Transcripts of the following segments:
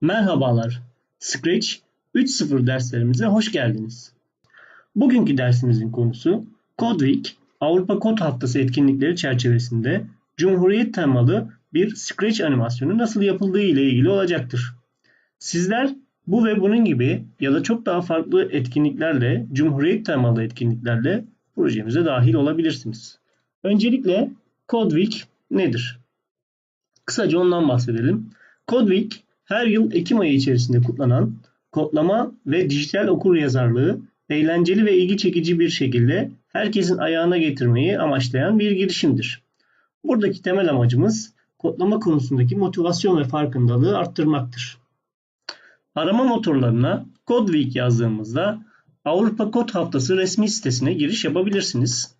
Merhabalar, Scratch 3.0 derslerimize hoş geldiniz. Bugünkü dersimizin konusu Code Week Avrupa Kod Haftası etkinlikleri çerçevesinde Cumhuriyet temalı bir Scratch animasyonu nasıl yapıldığı ile ilgili olacaktır. Sizler bu ve bunun gibi ya da çok daha farklı etkinliklerle, Cumhuriyet temalı etkinliklerle projemize dahil olabilirsiniz. Öncelikle Code Week nedir? Kısaca ondan bahsedelim. Code Week her yıl Ekim ayı içerisinde kutlanan kodlama ve dijital okur yazarlığı eğlenceli ve ilgi çekici bir şekilde herkesin ayağına getirmeyi amaçlayan bir girişimdir. Buradaki temel amacımız kodlama konusundaki motivasyon ve farkındalığı arttırmaktır. Arama motorlarına Code Week yazdığımızda Avrupa Kod Haftası resmi sitesine giriş yapabilirsiniz.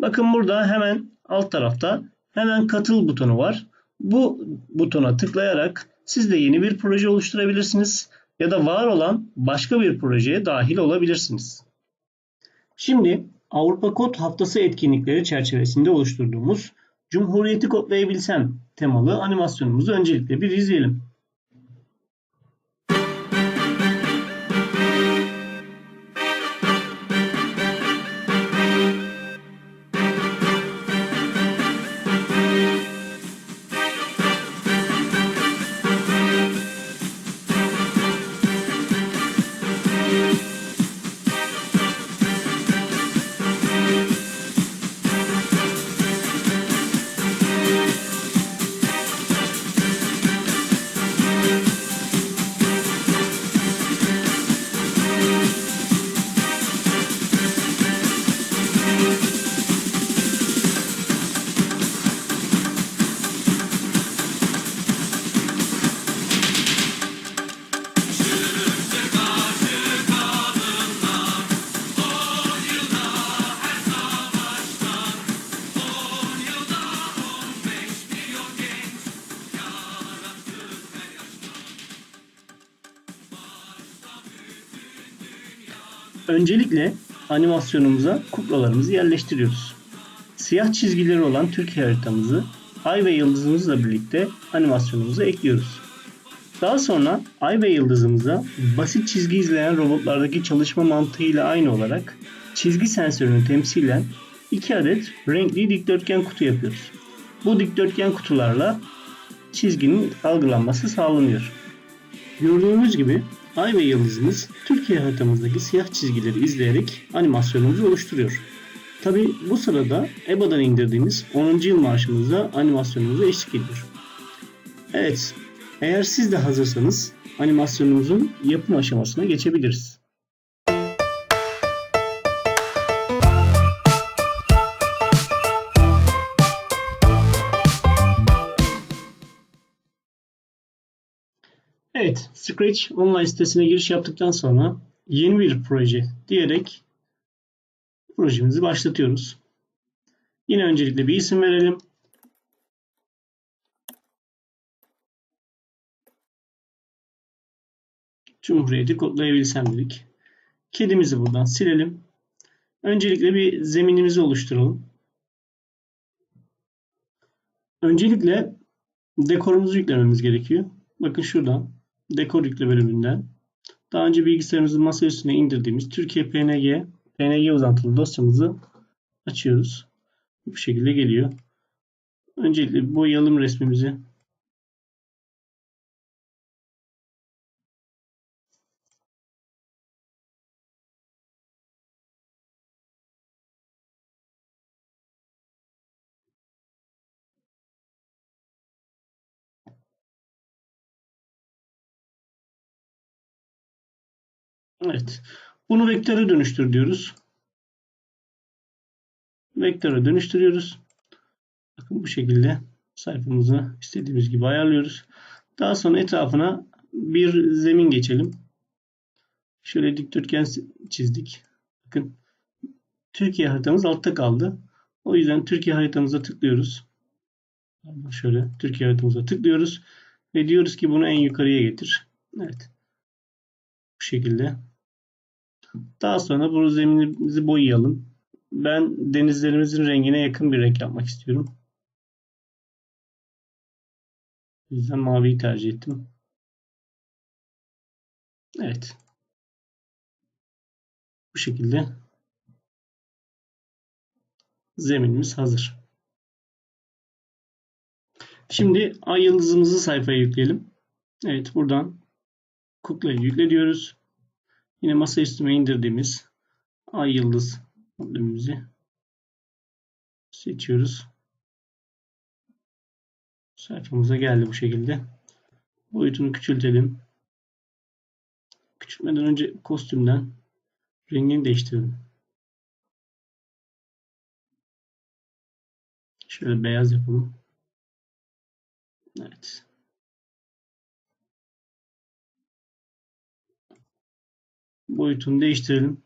Bakın burada hemen alt tarafta hemen katıl butonu var. Bu butona tıklayarak siz de yeni bir proje oluşturabilirsiniz ya da var olan başka bir projeye dahil olabilirsiniz. Şimdi Avrupa Kod Haftası etkinlikleri çerçevesinde oluşturduğumuz Cumhuriyeti kodlayabilsem temalı animasyonumuzu öncelikle bir izleyelim. Öncelikle animasyonumuza kuklalarımızı yerleştiriyoruz. Siyah çizgileri olan Türkiye haritamızı ay ve yıldızımızla birlikte animasyonumuza ekliyoruz. Daha sonra ay ve yıldızımıza basit çizgi izleyen robotlardaki çalışma mantığıyla aynı olarak çizgi sensörünü temsilen iki adet renkli dikdörtgen kutu yapıyoruz. Bu dikdörtgen kutularla çizginin algılanması sağlanıyor. Gördüğümüz gibi Ay ve yıldızımız Türkiye haritamızdaki siyah çizgileri izleyerek animasyonumuzu oluşturuyor. Tabi bu sırada EBA'dan indirdiğimiz 10. yıl marşımızda animasyonumuza eşlik ediyor. Evet, eğer siz de hazırsanız animasyonumuzun yapım aşamasına geçebiliriz. Evet, Scratch online sitesine giriş yaptıktan sonra yeni bir proje diyerek projemizi başlatıyoruz. Yine öncelikle bir isim verelim. Cumhuriyeti kodlayabilsem dedik. Kedimizi buradan silelim. Öncelikle bir zeminimizi oluşturalım. Öncelikle dekorumuzu yüklememiz gerekiyor. Bakın şuradan dekor yükle bölümünden daha önce bilgisayarımızın masa üstüne indirdiğimiz Türkiye PNG PNG uzantılı dosyamızı açıyoruz. Bu şekilde geliyor. Öncelikle boyayalım resmimizi. Evet. Bunu vektöre dönüştür diyoruz. Vektöre dönüştürüyoruz. Bakın bu şekilde sayfamızı istediğimiz gibi ayarlıyoruz. Daha sonra etrafına bir zemin geçelim. Şöyle dikdörtgen çizdik. Bakın Türkiye haritamız altta kaldı. O yüzden Türkiye haritamıza tıklıyoruz. Şöyle Türkiye haritamıza tıklıyoruz ve diyoruz ki bunu en yukarıya getir. Evet. Bu şekilde. Daha sonra bu zeminimizi boyayalım. Ben denizlerimizin rengine yakın bir renk yapmak istiyorum. O yüzden maviyi tercih ettim. Evet. Bu şekilde zeminimiz hazır. Şimdi ay yıldızımızı sayfaya yükleyelim. Evet buradan kuklayı yükle diyoruz. Yine masa üstüme indirdiğimiz ay yıldız modelimizi seçiyoruz. Sayfamıza geldi bu şekilde. Boyutunu küçültelim. Küçültmeden önce kostümden rengini değiştirelim. Şöyle beyaz yapalım. Boyutunu değiştirelim.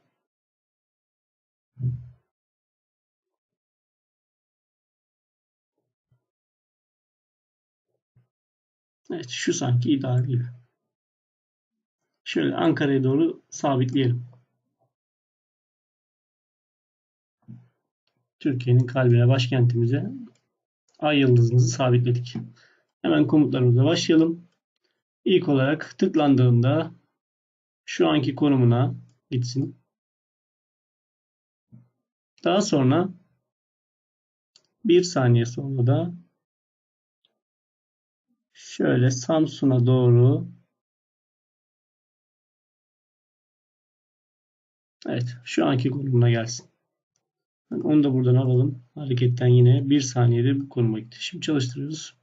Evet şu sanki ideal gibi. Şöyle Ankara'ya doğru sabitleyelim. Türkiye'nin kalbine, başkentimize ay yıldızımızı sabitledik. Hemen komutlarımıza başlayalım. İlk olarak tıklandığında şu anki konumuna gitsin. Daha sonra bir saniye sonra da şöyle Samsun'a doğru Evet şu anki konumuna gelsin. Onu da buradan alalım. Hareketten yine bir saniyede bu konuma gitti. Şimdi çalıştırıyoruz.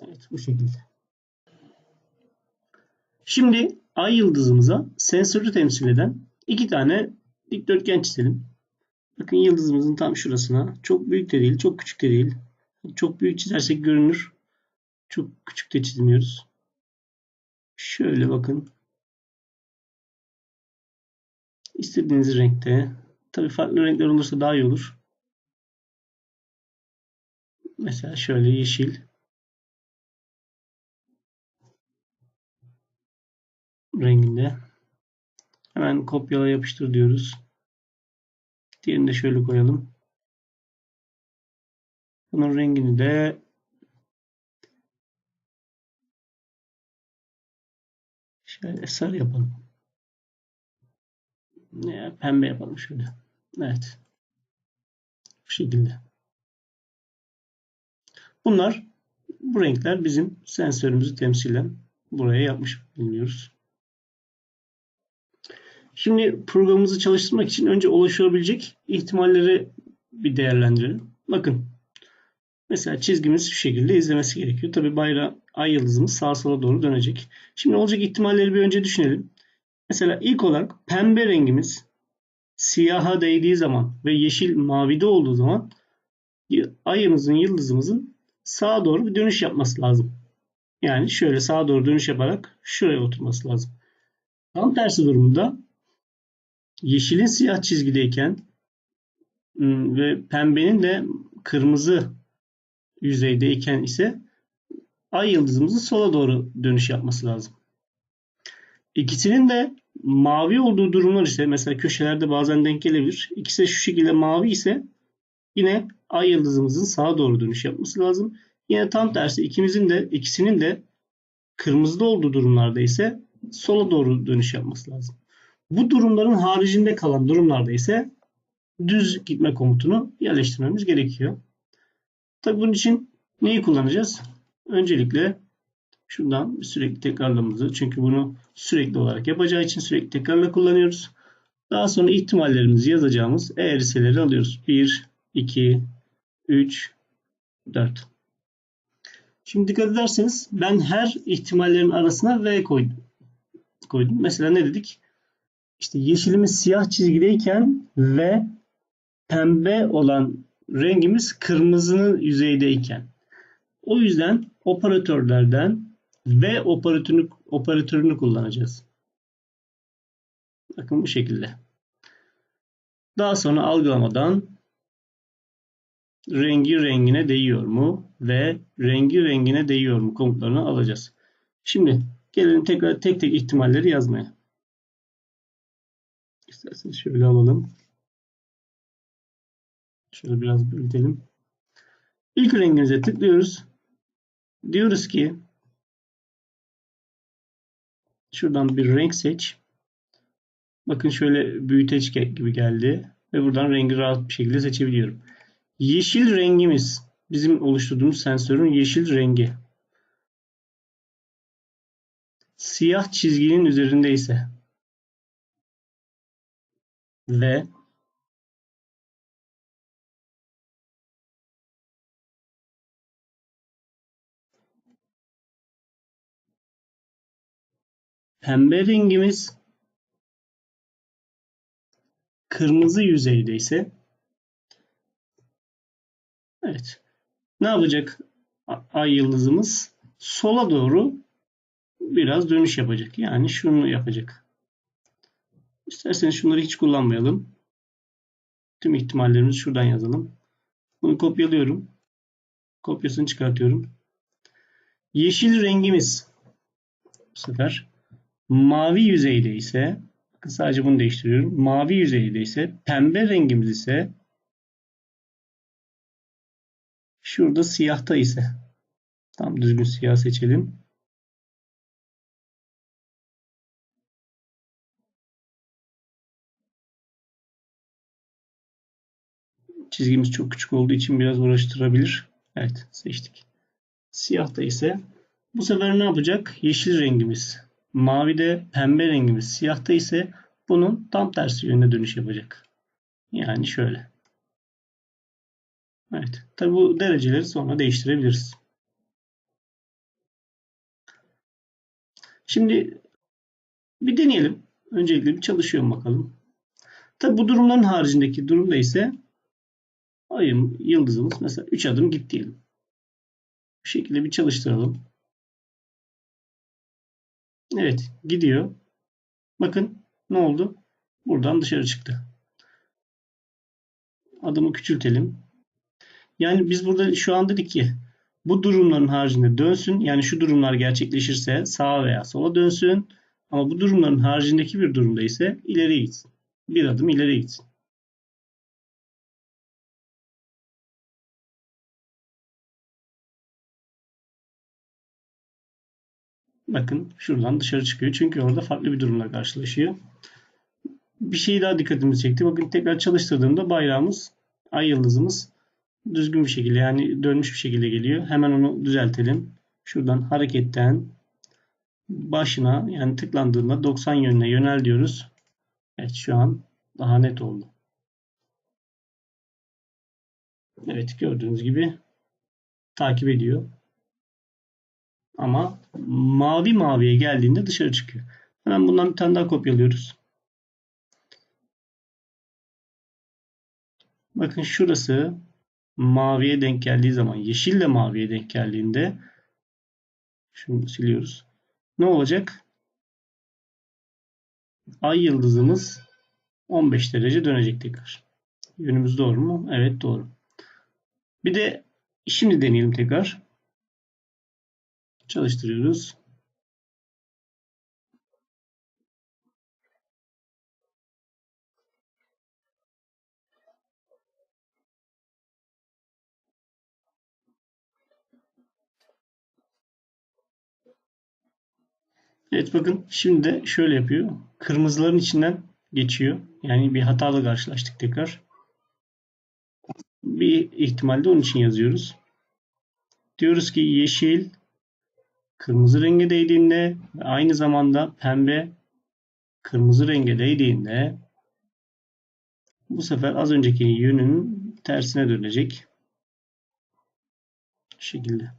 Evet bu şekilde. Şimdi ay yıldızımıza sensörü temsil eden iki tane dikdörtgen çizelim. Bakın yıldızımızın tam şurasına. Çok büyük de değil, çok küçük de değil. Çok büyük çizersek görünür. Çok küçük de çizmiyoruz. Şöyle bakın. İstediğiniz renkte. Tabi farklı renkler olursa daha iyi olur. Mesela şöyle yeşil. Renginde. Hemen kopyala yapıştır diyoruz. Diğerini de şöyle koyalım. Bunun rengini de şöyle sarı yapalım. Ya, pembe yapalım şöyle. Evet. Bu şekilde. Bunlar bu renkler bizim sensörümüzü temsilen buraya yapmış bulunuyoruz. Şimdi programımızı çalıştırmak için önce oluşabilecek ihtimalleri bir değerlendirelim. Bakın. Mesela çizgimiz şu şekilde izlemesi gerekiyor. Tabi bayrağı ay yıldızımız sağa sola doğru dönecek. Şimdi olacak ihtimalleri bir önce düşünelim. Mesela ilk olarak pembe rengimiz siyaha değdiği zaman ve yeşil mavide olduğu zaman ayımızın, yıldızımızın sağa doğru bir dönüş yapması lazım. Yani şöyle sağa doğru dönüş yaparak şuraya oturması lazım. Tam tersi durumda yeşilin siyah çizgideyken ıı, ve pembenin de kırmızı yüzeydeyken ise ay yıldızımızın sola doğru dönüş yapması lazım. İkisinin de mavi olduğu durumlar ise mesela köşelerde bazen denk gelebilir. İkisi şu şekilde mavi ise yine ay yıldızımızın sağa doğru dönüş yapması lazım. Yine tam tersi ikimizin de ikisinin de kırmızıda olduğu durumlarda ise sola doğru dönüş yapması lazım. Bu durumların haricinde kalan durumlarda ise düz gitme komutunu yerleştirmemiz gerekiyor. Tabi bunun için neyi kullanacağız? Öncelikle şuradan sürekli tekrarlamamızı çünkü bunu sürekli olarak yapacağı için sürekli tekrarla kullanıyoruz. Daha sonra ihtimallerimizi yazacağımız eğrisileri alıyoruz. 1, 2, 3, 4. Şimdi dikkat ederseniz ben her ihtimallerin arasına V koydum. koydum. Mesela ne dedik? İşte yeşilimiz siyah çizgideyken ve pembe olan rengimiz kırmızının yüzeydeyken. O yüzden operatörlerden ve operatörünü, operatörünü kullanacağız. Bakın bu şekilde. Daha sonra algılamadan rengi rengine değiyor mu ve rengi rengine değiyor mu komutlarını alacağız. Şimdi gelelim tekrar tek tek ihtimalleri yazmaya. İsterseniz şöyle alalım. Şöyle biraz büyütelim. İlk rengimize tıklıyoruz. Diyoruz ki Şuradan bir renk seç. Bakın şöyle büyüteç gibi geldi. Ve buradan rengi rahat bir şekilde seçebiliyorum. Yeşil rengimiz bizim oluşturduğumuz sensörün yeşil rengi. Siyah çizginin üzerinde ise ve pembe rengimiz kırmızı yüzeyde ise evet ne yapacak ay yıldızımız sola doğru biraz dönüş yapacak. Yani şunu yapacak. İsterseniz şunları hiç kullanmayalım. Tüm ihtimallerimizi şuradan yazalım. Bunu kopyalıyorum. Kopyasını çıkartıyorum. Yeşil rengimiz bu sefer mavi yüzeyde ise sadece bunu değiştiriyorum. Mavi yüzeyde ise pembe rengimiz ise şurada siyahta ise tam düzgün siyah seçelim. Çizgimiz çok küçük olduğu için biraz uğraştırabilir. Evet seçtik. Siyahta ise bu sefer ne yapacak? Yeşil rengimiz. Mavide pembe rengimiz. Siyahta ise bunun tam tersi yönde dönüş yapacak. Yani şöyle. Evet. Tabi bu dereceleri sonra değiştirebiliriz. Şimdi bir deneyelim. Öncelikle bir çalışıyor mu bakalım. Tabi bu durumların haricindeki durumda ise ayım yıldızımız mesela 3 adım git diyelim. Bu şekilde bir çalıştıralım. Evet gidiyor. Bakın ne oldu? Buradan dışarı çıktı. Adımı küçültelim. Yani biz burada şu an dedik ki bu durumların haricinde dönsün. Yani şu durumlar gerçekleşirse sağa veya sola dönsün. Ama bu durumların haricindeki bir durumda ise ileriye gitsin. Bir adım ileriye gitsin. Bakın şuradan dışarı çıkıyor. Çünkü orada farklı bir durumla karşılaşıyor. Bir şey daha dikkatimizi çekti. Bakın tekrar çalıştırdığımda bayrağımız, ay yıldızımız düzgün bir şekilde yani dönmüş bir şekilde geliyor. Hemen onu düzeltelim. Şuradan hareketten başına yani tıklandığında 90 yönüne yönel diyoruz. Evet şu an daha net oldu. Evet gördüğünüz gibi takip ediyor. Ama mavi maviye geldiğinde dışarı çıkıyor. Hemen bundan bir tane daha kopyalıyoruz. Bakın şurası maviye denk geldiği zaman yeşil de maviye denk geldiğinde şunu siliyoruz. Ne olacak? Ay yıldızımız 15 derece dönecek tekrar. Yönümüz doğru mu? Evet doğru. Bir de şimdi deneyelim tekrar. Çalıştırıyoruz. Evet bakın şimdi de şöyle yapıyor. Kırmızıların içinden geçiyor. Yani bir hatalı karşılaştık tekrar. Bir ihtimalde onun için yazıyoruz. Diyoruz ki yeşil kırmızı renge değdiğinde ve aynı zamanda pembe kırmızı renge değdiğinde bu sefer az önceki yönünün tersine dönecek. Bu şekilde.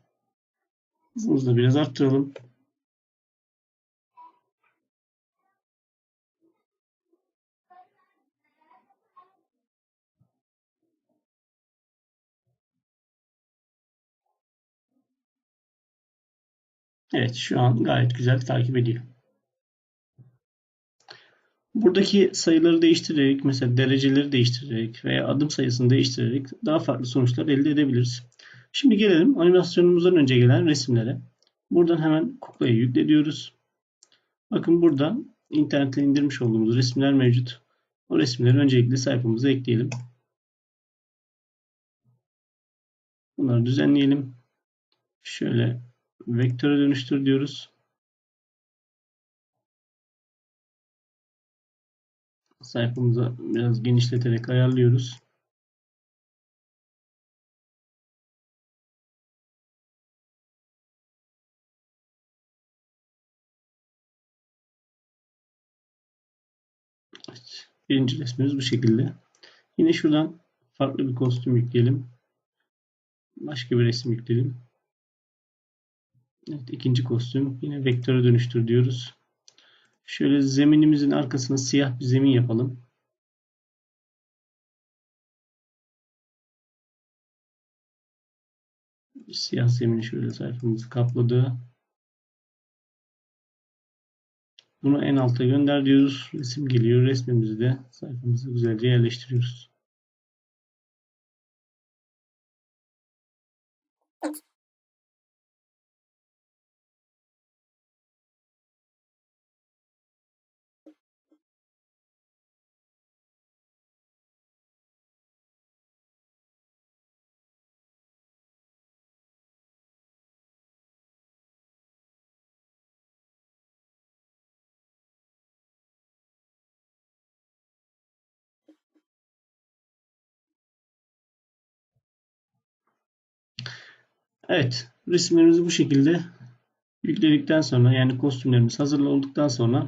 Hızımızı da biraz arttıralım. Evet şu an gayet güzel takip ediyor. Buradaki sayıları değiştirerek mesela dereceleri değiştirerek veya adım sayısını değiştirerek daha farklı sonuçlar elde edebiliriz. Şimdi gelelim animasyonumuzdan önce gelen resimlere. Buradan hemen kuklayı yükle diyoruz. Bakın burada internetten indirmiş olduğumuz resimler mevcut. O resimleri öncelikle sayfamıza ekleyelim. Bunları düzenleyelim. Şöyle vektöre dönüştür diyoruz. Sayfamızı biraz genişleterek ayarlıyoruz. Birinci resmimiz bu şekilde. Yine şuradan farklı bir kostüm yükleyelim. Başka bir resim yükleyelim. Evet, ikinci kostüm. Yine vektöre dönüştür diyoruz. Şöyle zeminimizin arkasına siyah bir zemin yapalım. Siyah zemini şöyle sayfamızı kapladı. Bunu en alta gönder diyoruz. Resim geliyor. Resmimizi de sayfamıza güzelce yerleştiriyoruz. Evet, resimlerimizi bu şekilde yükledikten sonra yani kostümlerimiz hazırlı olduktan sonra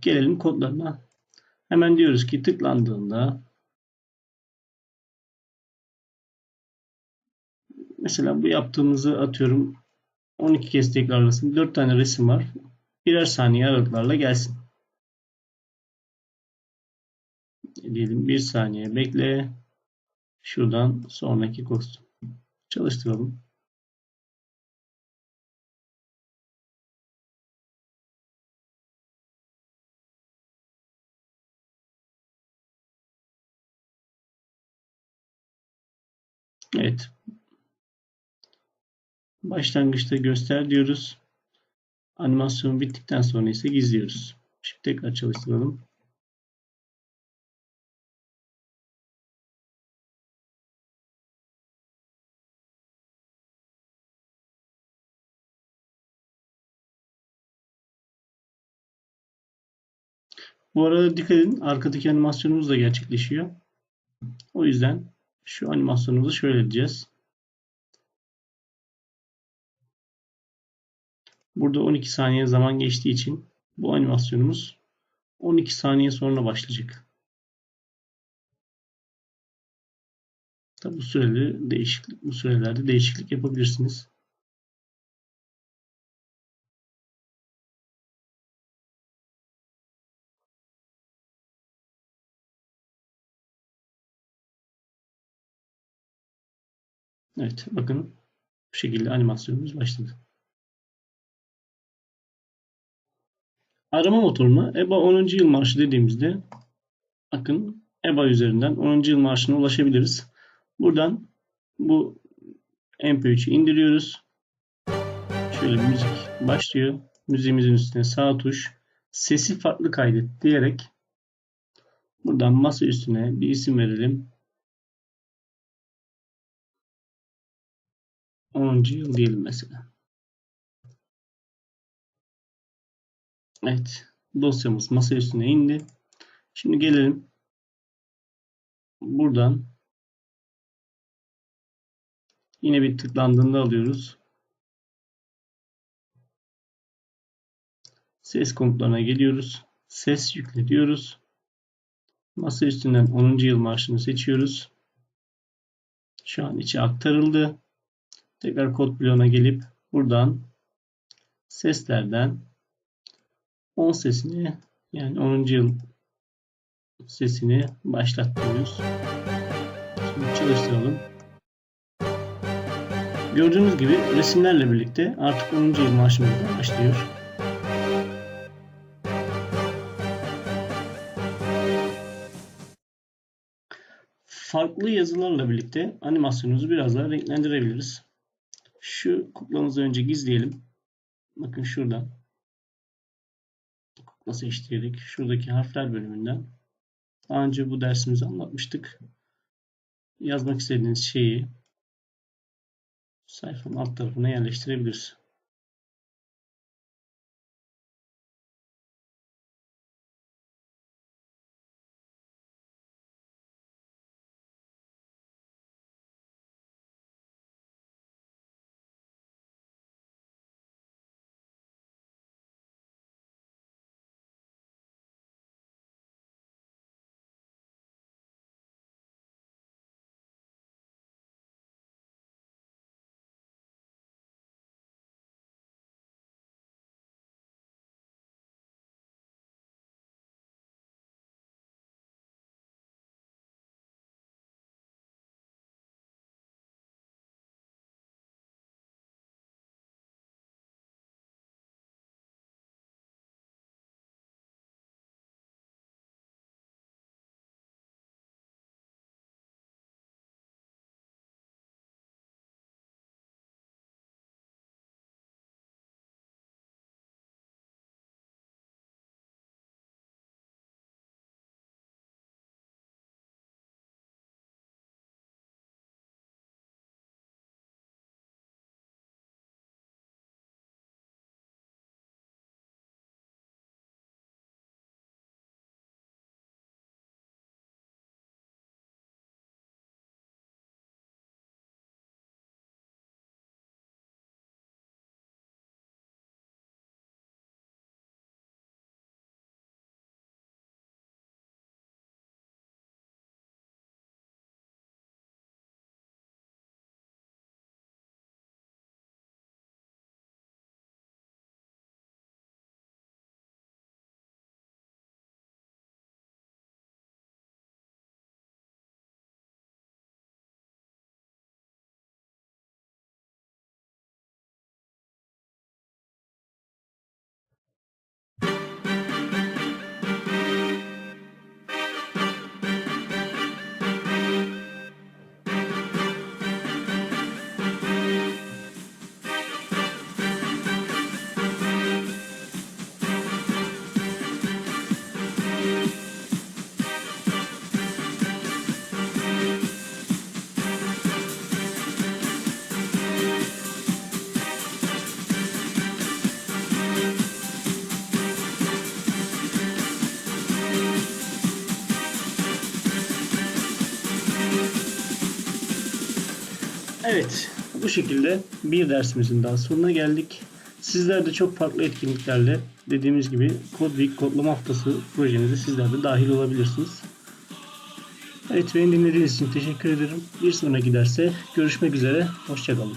gelelim kodlarına. Hemen diyoruz ki tıklandığında mesela bu yaptığımızı atıyorum 12 kez tekrarlasın. 4 tane resim var. Birer saniye aralıklarla gelsin. Diyelim 1 saniye bekle. Şuradan sonraki kostüm. Çalıştıralım. Evet. Başlangıçta göster diyoruz. Animasyon bittikten sonra ise gizliyoruz. Şimdi tekrar çalıştıralım. Bu arada dikkat edin arkadaki animasyonumuz da gerçekleşiyor. O yüzden şu animasyonumuzu şöyle edeceğiz. Burada 12 saniye zaman geçtiği için bu animasyonumuz 12 saniye sonra başlayacak. Tabi bu sürede değişiklik, bu sürelerde değişiklik yapabilirsiniz. Evet bakın bu şekilde animasyonumuz başladı. Arama motoruna EBA 10. yıl marşı dediğimizde bakın EBA üzerinden 10. yıl marşına ulaşabiliriz. Buradan bu MP3'ü indiriyoruz. Şöyle müzik başlıyor. Müziğimizin üstüne sağ tuş sesi farklı kaydet diyerek buradan masa üstüne bir isim verelim. 10. yıl diyelim mesela. Evet. Dosyamız masa üstüne indi. Şimdi gelelim. Buradan yine bir tıklandığında alıyoruz. Ses komutlarına geliyoruz. Ses yükle diyoruz. Masa üstünden 10. yıl marşını seçiyoruz. Şu an içi aktarıldı. Tekrar kod bloğuna gelip buradan seslerden 10 sesini yani 10. yıl sesini başlattırıyoruz. Şimdi çalıştıralım. Gördüğünüz gibi resimlerle birlikte artık 10. yıl marşımız başlıyor. Farklı yazılarla birlikte animasyonumuzu biraz daha renklendirebiliriz. Şu kuklamızı önce gizleyelim. Bakın şuradan. Kukla seçtirdik. Şuradaki harfler bölümünden. Daha önce bu dersimizi anlatmıştık. Yazmak istediğiniz şeyi sayfanın alt tarafına yerleştirebiliriz. Evet, bu şekilde bir dersimizin daha sonuna geldik. Sizler de çok farklı etkinliklerle dediğimiz gibi Code Week kodlama haftası projemize sizler de dahil olabilirsiniz. Evet beni dinlediğiniz için teşekkür ederim. Bir sonraki derse görüşmek üzere. Hoşçakalın.